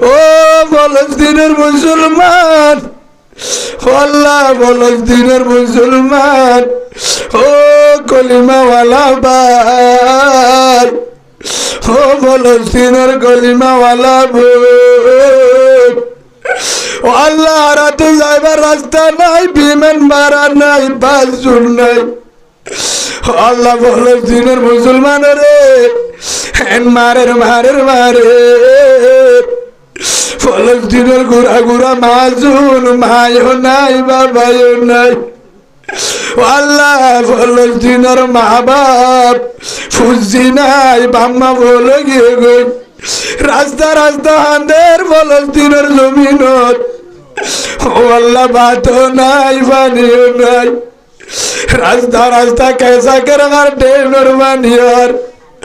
ও ফলস্তিনের মুসলমান। আল্লাহ ফলস্তিনের মুসলমান। ও কলিমাওয়ালা ভাই ও ফলস্তিনের কলিমাওয়ালা বোন আল্লাহ রাতে যাইবার রাস্তা নাই, বিমান ভাড়া নাই, বাস নাই। আল্লাহ রে হ্যান মারের মারের মারে ফলস্তিনের গুড়া গুড়া মাজুন মায়ও নাই বাবাও নাই। আল্লাহ ফলস্তিনের মা বাপ ফুজি নাই, বাম্মা বলে গিয়ে গই রাস্তা রাস্তা হাঁদের ফলস্তিনের জমিনত। ও আল্লাহ ভাতও নাই পানিও নাই। রাস্তা রাস্তা কেসা কেরার ডেনোর বানিয়ার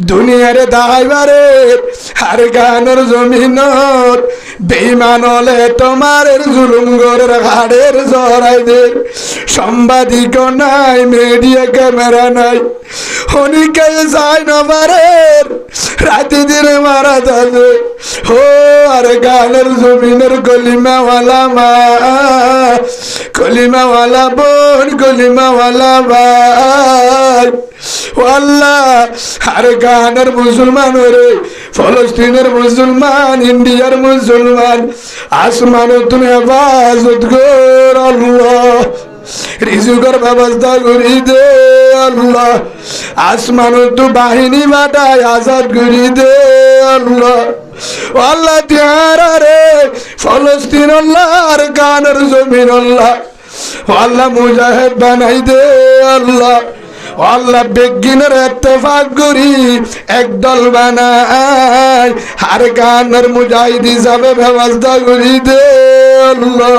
দুনিয়ারে দাইবারে আর গানের জমিনত বেইমান হলে তোমার জুলুম গরের হাড়ের জড়াইদের সাংবাদিক নাই মিডিয়া ক্যামেরা নাই, অনেকে যাই না পারে রাতে দিনে মারা যাবে। ও, আর গানের জমিনের কলিমাওয়ালা মা কলিমাওয়ালা বোন কলিমাওয়ালা ভাই। ও আর গানের মুসলমান রে ফলস্তিনের মুসলমান, ইন্ডিয়ার মুসলমান, আসমান তুমি হেফাজত কর রিজুকের ব্যবস্থা করি দে আল্লাহ। আসমান তো বাহিনী বাটায় আজাদ করি দে আল্লাহ। আল্লাহ রে, ফলস্তিন আর গানের জমিন আল্লাহ। আল্লাহ মুজাহেদ বানাই দে আল্লাহ। আল্লাহ বেগিনের এত্তেফাক করি একদল বানাই আর গানের মুজাহিদ হিসাবে ব্যবস্থা করি দে আল্লাহ।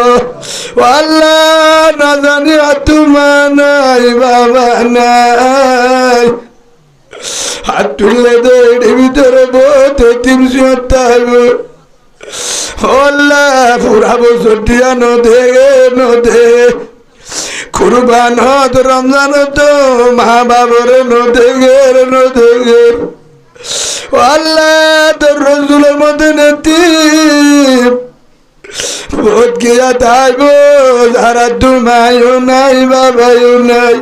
না জানি আতুমা নাই বাবা নাই। হাত তুললে দে এর ভিতরে বোধ তিনশো তাইব আল্লাহ পুরা বছর দিয়া নদে নদে। কুরবান হত রমজান তো মা বাবার নদে গের নদে গের আল্লাহ, তোর রসুলের মধ্যে বোধ গিয়া তাইব যারা তোমায়ও নাই বাবায়ও নাই,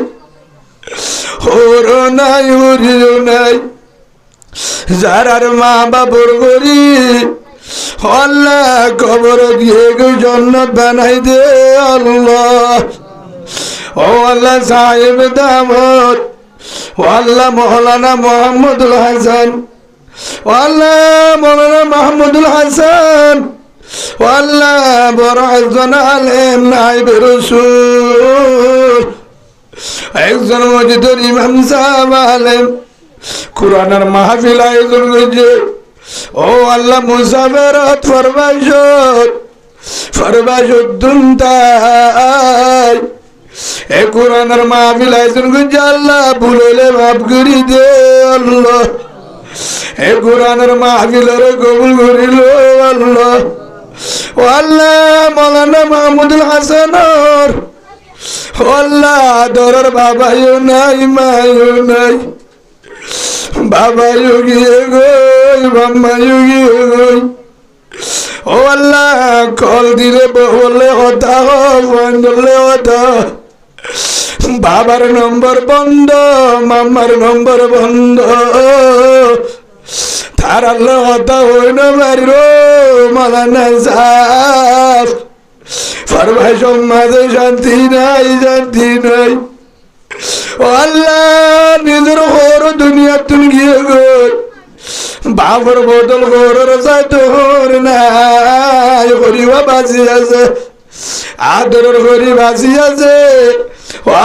ওরও নাই, উরিও নাই। যারার মা বাবর করি আল্লাহ, কবর দিয়ে জন্নত বানাই দে আল্লাহ। ও আল্লাহ সাহেব দামত ও আল্লাহ মৌলানা মোহাম্মদুল হাসান, ও আল্লাহ মৌলানা মাহমুদুল হাসান, ও আল্লাহ বড় একজন আলেম নাইব রসুল, একজন মসজিদের ইমাম সাহেব আলেম, কোরআনের মাহফিল আয়োজন করছে ও আল্লাহ মুসাফেরত ফরমাইশত ফরমাইশত দুন্তাই এ কোরআনের মাহফিল আয়োজন করছে আল্লাহ ভুললে মাফ করি দে আল্লাহ। এ কোরআনের মাহফিলের কবুল করিল আল্লাহ। ও আল্লাহ, মৌলানা মাহমুদুল হাসানর। ও আল্লাহ দরের বাবাইও নাই মায়ও নাই। বাবা যোগী গই বাম্মা যোগী গই। ও আল্লাহ, কল দিলে বলে হতা ধরলে হতা বাবার নম্বর বন্ধ মাম্মার নম্বর বন্ধ। তার আল্লাহ হতা হই না বাড়ির মালানা সাফ ফরমাই সমাজে শান্তি নাই শান্তি নাই। ও আল্লাহ, নিজের হর দুনিয়া তুল গিয়ে গই। বাবর বদল গরর চাই তোর নাই হরিবা বাজি আছে, আদরের হরি বাজি আছে।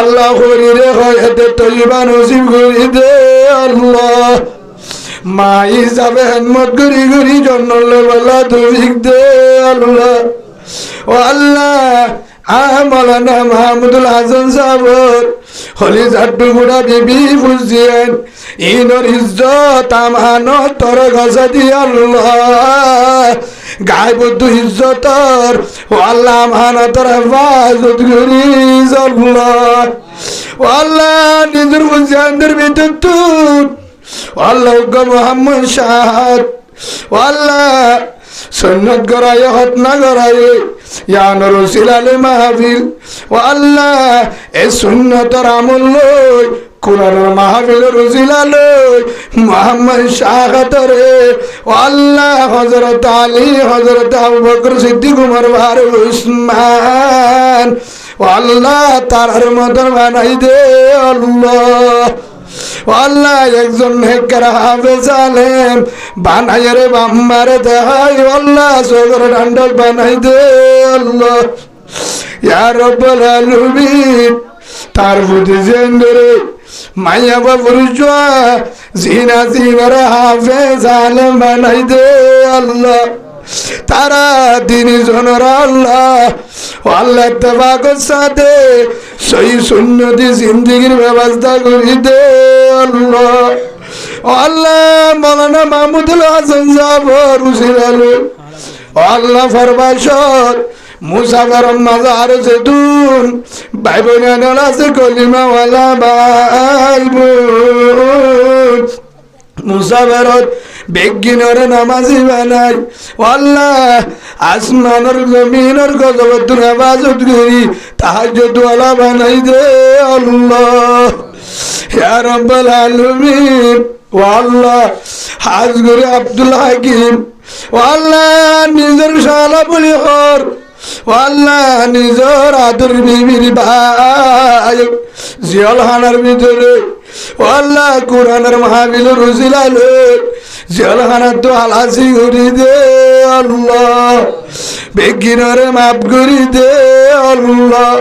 আল্লাহ হরি রে হয়, এতে তৈবা নসিব করি দে আল্লাহ। মা হিসাবে হেনমত করি করি জন্ম বলা তুই দে আল্লাহ। ও আল্লাহ মৌলানা মাহমুদুল হাসান সাবর হলি জাট্টু বুড়া বিবি ফুজিয়েন ইনর ইজ্জত আমানো তোর গজা গায় বুদ্ধু ইজ্জতর, ও আল্লাহ আমানো তোর হেফাজত করি আল্লাহ নিজের ফুজিয়ানদের ভিতর তুই আল্লাহ মোহাম্মদ সন্ন্যত গড়ায় হত না গড়ায় ইয়ান রসিল আলে মাহফিল। ও আল্লাহ, এ সুন্নতর আমল লই কোরআনের মাহফিল রসিল আলই মোহাম্মদ শাহাতরে ও আল্লাহ হজরত আলী হজরত আবু বকর সিদ্দিক, উমর ভার উসমান। ও আল্লাহ, তার মতন বানাই দে আল্লাহ। আল্লাহ একজন নেকর হাফেজ আলেম। বানাই রে দেখাই আল্লাহ সগর ডান্ডক বানাই দে আল্লাহ। ইয়া রব্বুল আলামিন, তার বুদ্ধি জেন্ডরে মাইয়া বাবুর জিনা জিনার হাফেজ আলেম বানাই দে আল্লাহ। তারা দিন জনর আল্লাহ। আল্লাহ সাথে সই সুন্নতি জিন্দিগির ব্যবস্থা করি দে আল্লাহ। আল্লাহ, মৌলানা মাহমুদুল হাসান সাবর উসির আলু আল্লাহ ফরবাসর মুসাফর মাজার সেতুন ভাই বোন আছে কলিমাওয়ালা ভাই বেগিনর নামাজি বানাই আল্লাহ আসমানর জমিনর গজবতুর আবাজত করি তাহাজ্জুদ ওয়ালা বানাই দে আল্লাহ। ইয়া রাব্বাল আলামিন ও আল্লাহ হাজ আব্দুল হাকিম। ও আল্লাহ নিজের শালা বলি হর। আল্লাহ নিজের আদর বিবির ভাই। জিয়াল হানার ভিতরে আল্লাহ কোরআনের মাহাবিল রুজিলালে জিয়াল হানার তো আলাসি করি দে আল্লাহ। বেগিনরে মাপ করি দে আল্লাহ।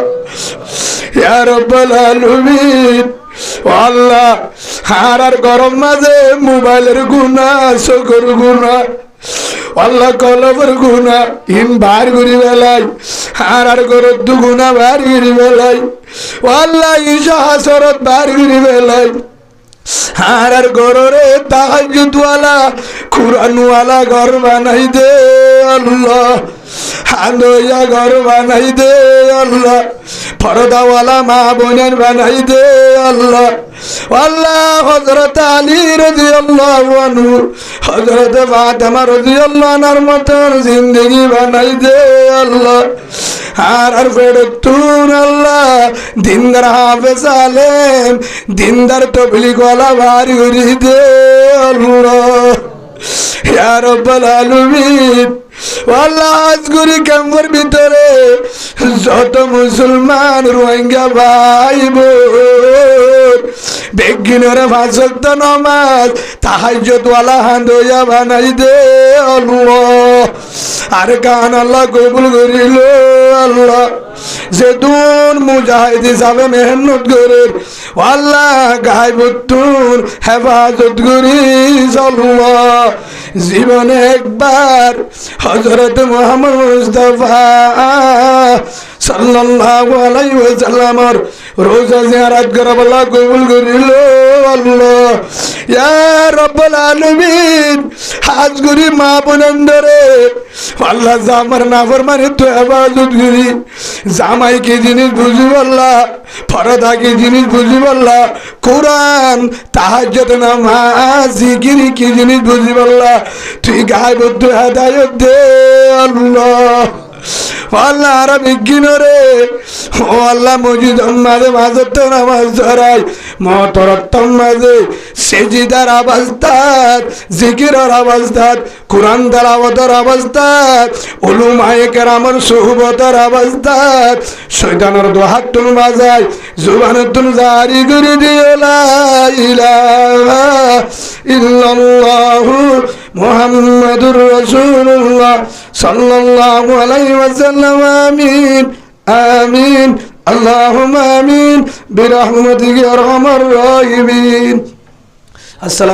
ইয়ার আলামিন। আল্লাহ হারার গরম মাঝে মোবাইলের গুণা চোখের গুণা আল্লাহ কলবের গুণা ইন বার করি বেলাই, আর আর গরত দু বার করি বেলাই। আল্লাহ ঈশা হাসরত বার করি বেলাই। আর আর গররে তাহাজুদওয়ালা কুরআনওয়ালা ঘর বানাই দে ঘর বানাই দে আল্লাহ। পরদাওয়ালা মা বোনের বানাই দে আল্লাহ। আল্লাহ হজরত আলী রাজি আল্লাহ আনহু হজরত ফাতেমা রাজি আল্লাহ আনার মতন জিন্দগি বানাই দে আল্লাহ। আর আর ফেরতুন আল্লাহ। দিনদার হাফেজ আলেম, দিনদার তবলিগ ওয়ালা ভারি দে আল্লাহ। ইয়া রব্বাল আলামিন। আজগুরি ক্যাম্পের ভিতরে। যত মুসলমান রোহিঙ্গা ভাই বেগিনরে ফাঁসক্ত নমাজ তাহাজ্জত ওয়ালা হান্দইয়া বানাই দে আল্লাহ। আর কান আল্লাহ কবুল করিল আল্লাহ। যেতুন মুজাহিদ হিসাবে মেহনত করে, আল্লাহ গাইবতুন হেফাজত করি আল্লাহ। জীবনে একবার হজরত মোহাম্মদ মুস্তফা সাল্লাল্লাহু আলাইহি রোজা জিয়ারত করে বলা কবুল করিল। আল্লাহ, ইয়া রব্বুল আলামিন, হাজ তো ইবাদত করি। জামাই কি জিনিস বুঝি বললা ফরদা কি জিনিস বুঝি বললা কোরআন তাহাজ্জত নামাজ, জিকিরি কি জিনিস বুঝি বললা তুই গায়ে বদ্ধ হেদায়ত দে আল্লাহ। আল্লাহ আর বিজ্ঞান রে। ও আল্লাহ মজিদ মাঝে মাঝে নামাজ ধরাই মতরত্তম মাঝে সেজিদার অবস্থাত জিকিরের অবস্থাত কোরআন তালাবতের অবস্থাত উলুমায়ে কেরামর সুহবতের অবস্থাত শৈতানের দোহাত তুন বাজাই জুবানের তুন জারি করে দিও, লা ইল্লাল্লাহু মোহাম্মদুর রসুল্লাহ সাল্লাল্লাহু আলাইহি ওয়াসাল্লাম আমিন আমিন আল্লাহুম্মা আমিন বিরহমতিকা আরহামার রাহিমিন। আসসালাম